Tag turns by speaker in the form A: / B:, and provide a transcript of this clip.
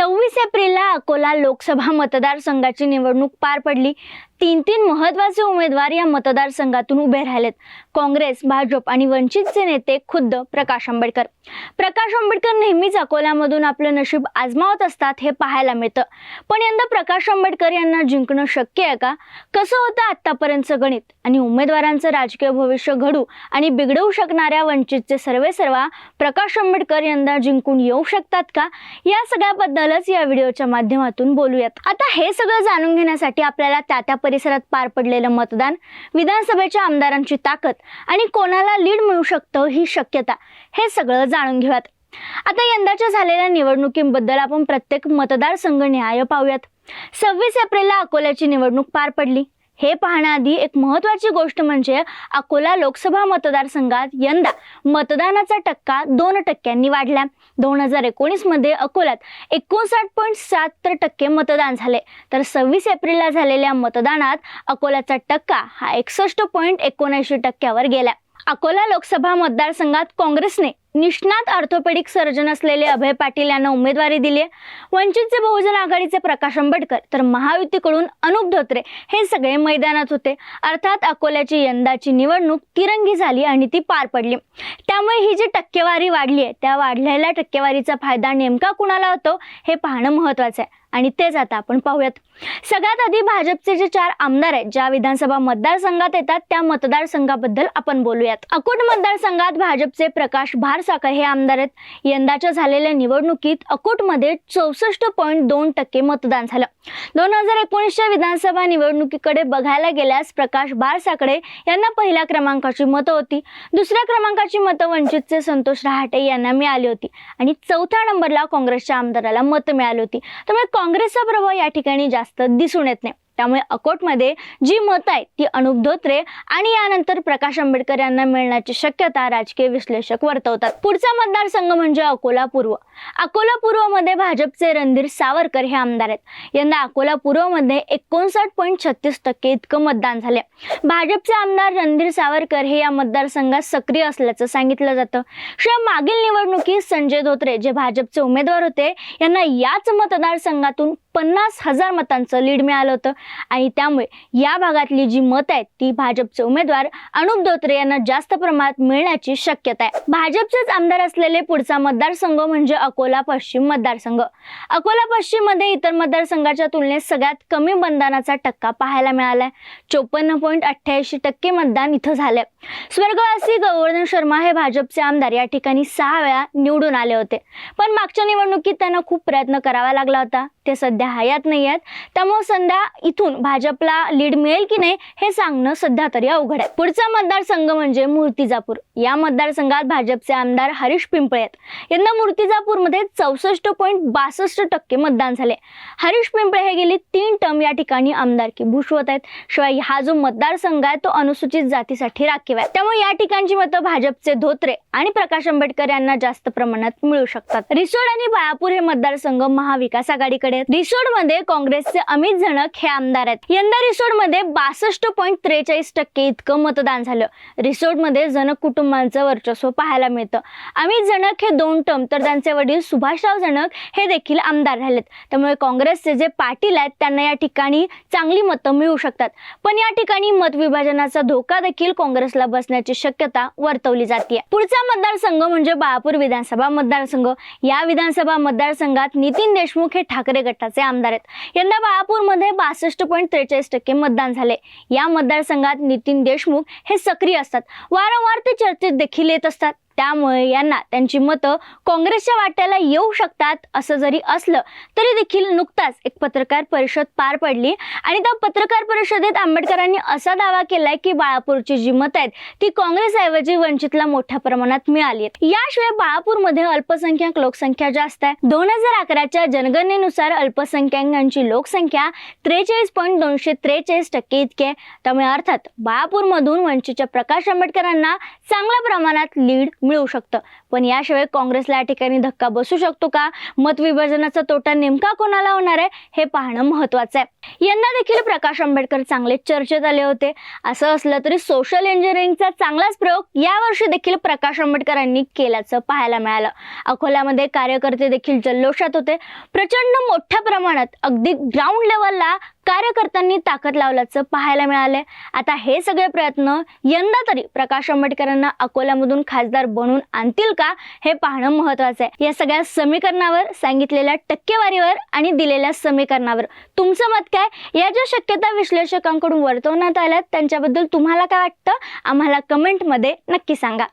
A: सव्वीस एप्रिलला अकोला लोकसभा मतदारसंघाची निवडणूक पार पडली. तीन तीन महत्त्वाचे उमेदवार या मतदारसंघातून उभे राहिलेत. काँग्रेस भाजप आणि वंचितचे नेते खुद्द प्रकाश आंबेडकर. प्रकाश आंबेडकर नेहमीच अकोल्यामधून आपलं नशीब आजमावत असतात हे पाहायला मिळतं. पण यंदा प्रकाश आंबेडकर यांना जिंकणं शक्य आहे का? कसं होतं आतापर्यंतचं गणित? आणि उमेदवारांचं राजकीय भविष्य घडू आणि बिघडवू शकणाऱ्या वंचितचे सर्वे सर्वा प्रकाश आंबेडकर यंदा जिंकून येऊ शकतात का? या सगळ्याबद्दलच या व्हिडिओच्या माध्यमातून बोलूयात. आता हे सगळं जाणून घेण्यासाठी आपल्याला त्या त्या परिसरात पार पडलेलं मतदान विधानसभेच्या आमदारांची ताकद आणि कोणाला लीड मिळू शकतं ही शक्यता हे सगळं जाणून घेऊयात. आता यंदाच्या झालेल्या निवडणुकीबद्दल आपण प्रत्येक मतदारसंघ न्याय पाहूयात. सव्वीस एप्रिलला अकोल्याची निवडणूक पार पडली. हे पाहण्याआधी एक महत्वाची गोष्ट म्हणजे अकोला लोकसभा मतदारसंघात यंदा मतदानाचा टक्का दोन टक्क्यांनी वाढला. दोन हजार एकोणीसमध्ये अकोल्यात एकोणसाठ पॉईंट सत्तर टक्के मतदान झाले. तर सव्वीस एप्रिलला झालेल्या मतदानात अकोल्याचा टक्का हा एकसष्ट पॉईंट एकोणऐंशी टक्क्यावर गेला. अकोला लोकसभा मतदारसंघात काँग्रेसने निष्णात ऑर्थोपेडिक सर्जन असलेले अभय पाटील यांना उमेदवारी दिली आहे वंचितचे बहुजन आघाडीचे प्रकाश आंबेडकर तर महायुतीकडून अनुप धोत्रे हे सगळे मैदानात होते. अर्थात अकोल्याची यंदाची निवडणूक तिरंगी झाली आणि ती पार पडली. त्यामुळे ही जी टक्केवारी वाढली आहे त्या वाढलेल्या टक्केवारीचा फायदा नेमका कुणाला होतो हे पाहणं महत्वाचं आहे. आणि तेच आता आपण पाहूयात. सगळ्यात आधी भाजपचे जे चार आमदार आहेत ज्या विधानसभा मतदारसंघात येतात त्या मतदारसंघाबद्दल आपण बोलूयात. अकोट मतदारसंघात भाजपचे प्रकाश भारसाकर हे आमदार आहेत. यंदाच्या झालेल्या निवडणुकीत अकोटमध्ये चौसष्ट पॉईंट दोन टक्के मतदान झालं. दोन हजार एकोणीसच्या विधानसभा निवडणुकीकडे बघायला गेल्यास प्रकाश भारसाकडे यांना पहिल्या क्रमांकाची मतं होती. दुसऱ्या क्रमांकाची मतं वंचितचे संतोष रहाटे यांना मिळाली होती. आणि चौथ्या नंबरला काँग्रेसच्या आमदाराला मतं मिळाली होती. त्यामुळे काँग्रेसचा प्रभाव या ठिकाणी जास्त दिसून येत नाही. त्यामुळे अकोटमध्ये जी मतं आहेत ती अनुप धोत्रे आणि यानंतर प्रकाश आंबेडकर यांना मिळण्याची शक्यता राजकीय विश्लेषक वर्तवतात. पुढचा मतदारसंघ म्हणजे अकोला पूर्व. अकोला पूर्वमध्ये भाजपचे रणधीर सावरकर हे आमदार आहेत. यंदा अकोला पूर्वमध्ये एकोणसाठ पॉईंट छत्तीस टक्के इतकं मतदान झाले भाजपचे आमदार रणधीर सावरकर हे या मतदारसंघात सक्रिय असल्याचं सांगितलं जातं. शिवाय मागील निवडणुकीत संजय धोत्रे जे भाजपचे उमेदवार होते यांना याच मतदारसंघातून पन्नास हजार मतांचं लीड मिळालं होतं. आणि त्यामुळे या भागातली जी मत आहेत ती भाजपचे उमेदवार अनुप धोत्रे यांना जास्त प्रमाणात मिळण्याची शक्यता आहे. भाजपचेच आमदार असलेले पुढचा मतदारसंघ म्हणजे अकोला पश्चिम मतदारसंघ. अकोला पश्चिममध्ये इतर मतदारसंघाच्या तुलनेत सगळ्यात कमी मतदानाचा टक्का पाहायला मिळालाय. चोपन्न पॉईंट अठ्ठ्याऐंशी टक्के मतदान इथं झालंय. स्वर्गवासी गोवर्धन शर्मा हे भाजपचे आमदार. या ठिकाणी सहा वेळा निवडून आले होते. पण मागच्या निवडणुकीत त्यांना खूप प्रयत्न करावा लागला होता. ते सध्या सध्या हयात नाही आहेत. त्यामुळे संध्या इथून भाजपला लीड मिळेल की नाही हे सांगणं सध्या तरी अवघड आहे. पुढचा मतदारसंघ म्हणजे मूर्तिजापूर. या मतदारसंघात भाजपचे आमदार हरीश पिंपळे आहेत. यंदा मूर्तिजापूरमध्ये चौसष्ट पॉईंट बासष्ट टक्के मतदान झाले. हरीश पिंपळे हे गेली तीन टर्म या ठिकाणी आमदारकी भूषवत आहेत. शिवाय हा जो मतदारसंघ आहे तो अनुसूचित जातीसाठी राखीव आहे. त्यामुळे या ठिकाणची मतं भाजपचे धोत्रे आणि प्रकाश आंबेडकर यांना जास्त प्रमाणात मिळू शकतात. रिसोड आणि बाळापूर हे मतदारसंघ महाविकास आघाडीकडे आहेत. रिसोडमध्ये काँग्रेसचे अमित झणक हे आमदार आहेत. यंदा रिसोडमध्ये बासष्ट पॉईंट त्रेचाळीस टक्के इतकं मतदान झालं. रिसोडमध्ये जनक कुटुंबांचं वर्चस्व पाहायला मिळतं. अमित झणक हे दोन टर्म तर त्यांचे वडील सुभाषराव झणक हे देखील आमदार राहिलेत त्यामुळे काँग्रेसचे जे पाटील आहेत त्यांना या ठिकाणी चांगली मतं मिळू शकतात. पण या ठिकाणी मतविभाजनाचा धोका देखील काँग्रेसला बसण्याची शक्यता वर्तवली जाते पुढचा मतदारसंघ म्हणजे बाळापूर विधानसभा मतदारसंघ. या विधानसभा मतदारसंघात नितीन देशमुख हे ठाकरे गटाचे आमदार आहेत. यंदा बाळापूरमध्ये बासष्ट पॉईंट त्रेचाळीस टक्के मतदान झाले. या मतदारसंघात नितीन देशमुख हे सक्रिय असतात. वारंवार ते चर्चेत देखील येत असतात. त्यामुळे यांना त्यांची मतं काँग्रेसच्या वाट्याला येऊ शकतात असं जरी असलं तरी देखील नुकताच एक पत्रकार परिषद पार पडली. आणि त्या पत्रकार परिषदेत आंबेडकरांनी असा दावा केलाय की बाळापूरची जी मतं आहेत ती काँग्रेसऐवजी वंचितला मोठ्या प्रमाणात मिळाली आहेत याशिवाय बाळापूरमध्ये अल्पसंख्याक लोकसंख्या जास्त आहे. दोन हजार अकराच्या जनगणनेनुसार अल्पसंख्याकांची लोकसंख्या त्रेचाळीस पॉईंट दोनशे त्रेचाळीस टक्के इतकी आहे. त्यामुळे अर्थात बाळापूरमधून वंचितच्या प्रकाश आंबेडकरांना चांगल्या प्रमाणात लीड मिळू शकतं. पण याशिवाय काँग्रेसला या ठिकाणी धक्का बसू शकतो का? मत विभाजनाचा तोटा नेमका कोणाला होणार आहे? हे पाहणं महत्वाचं आहे. यंदा देखील प्रकाश आंबेडकर चांगले चर्चेत आले होते. असं असलं तरी सोशल इंजिनिअरिंगचा चांगलाच प्रयोग यावर्षी देखील प्रकाश आंबेडकरांनी केल्याचं पाहायला मिळालं. अकोल्यामध्ये कार्यकर्ते देखील जल्लोषात होते. प्रचंड मोठ्या प्रमाणात अगदी ग्राउंड लेवलला कार्यकर्त्यांनी ताकद लावल्याचं पाहायला मिळालंय. आता हे सगळे प्रयत्न यंदा तरी प्रकाश आंबेडकरांना अकोल्यामधून खासदार बनवून आणतील का हे पाहणं महत्वाचं आहे. या सगळ्या समीकरणावर सांगितलेल्या टक्केवारीवर आणि दिलेल्या समीकरणावर तुमचं मत काय? या ज्या शक्यता विश्लेषकांकडून वर्तवण्यात आल्यात त्यांच्याबद्दल तुम्हाला काय वाटतं? आम्हाला कमेंटमध्ये नक्की सांगा.